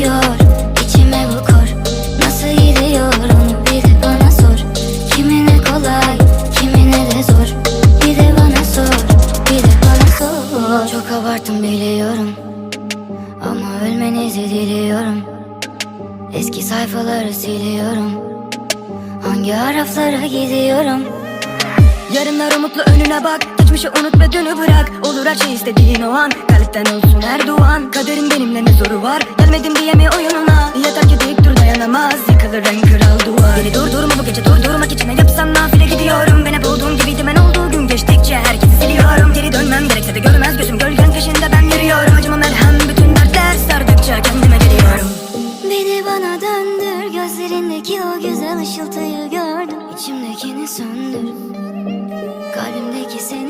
vuruyor içime vukor Nasıl gidiyor onu bir de bana sor. Kimine kolay kimine de zor. Bir de bana sor bir de bana sor. Çok abarttım biliyorum. Ama ölmenizi diliyorum. Eski sayfaları siliyorum. Hangi haraflara gidiyorum? Yarınlar umutlu önüne bak. Geçmişi unut ve dönü bırak. Olur her şey istediğin o an. Kalpten olsun her duan Kaderin benimle ne zoru var? Gelmedim diye mi oyununa? Yeter ki dik dur dayanamaz. Yıkılır en kral duvar. Beni durdurma bu gece durdurmak için. Ne yapsam nafile gidiyorum. Ben hep olduğum gibiydim olduğu gün geçtikçe Herkesi siliyorum. Geri dönmem gerekse de görmez gözüm. Gölgen peşinde ben yürüyorum. Acıma merhem bütün dertler sardıkça kendime geliyorum. Beni bana döndür. Gözlerindeki o güzel ışıltıyı gördüm. İçimdekini söndür. Kalbimdeki seni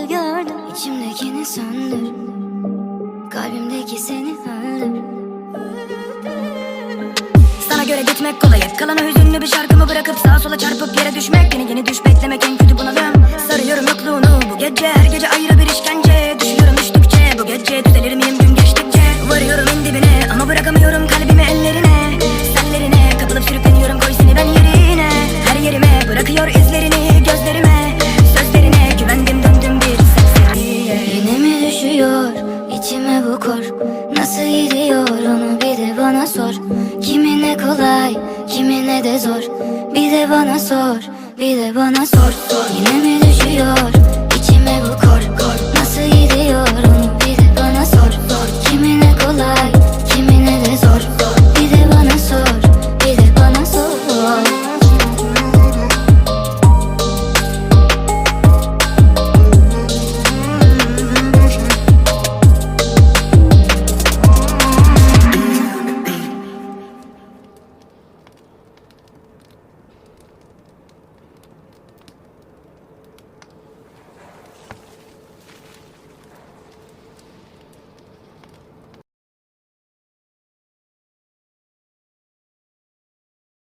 ışıltıyı gördüm İçimdekini söndür. Kalbimdeki seni öldür. Sana göre gitmek kolay. Hep Kalana hüzünlü bir şarkımı bırakıp sağa sola çarpıp yere düşmek. Yeni yeni düş beklemek en kötü bunalım. Sarıyorum yokluğunu. Bu gece Her gece ayrı bir işkence. Düşüyorum düştükçe bu gece Düzelir miyim bana sor. Kimine kolay kimine de zor. Bir de bana sor bir de bana sor. Yine mi düşüyor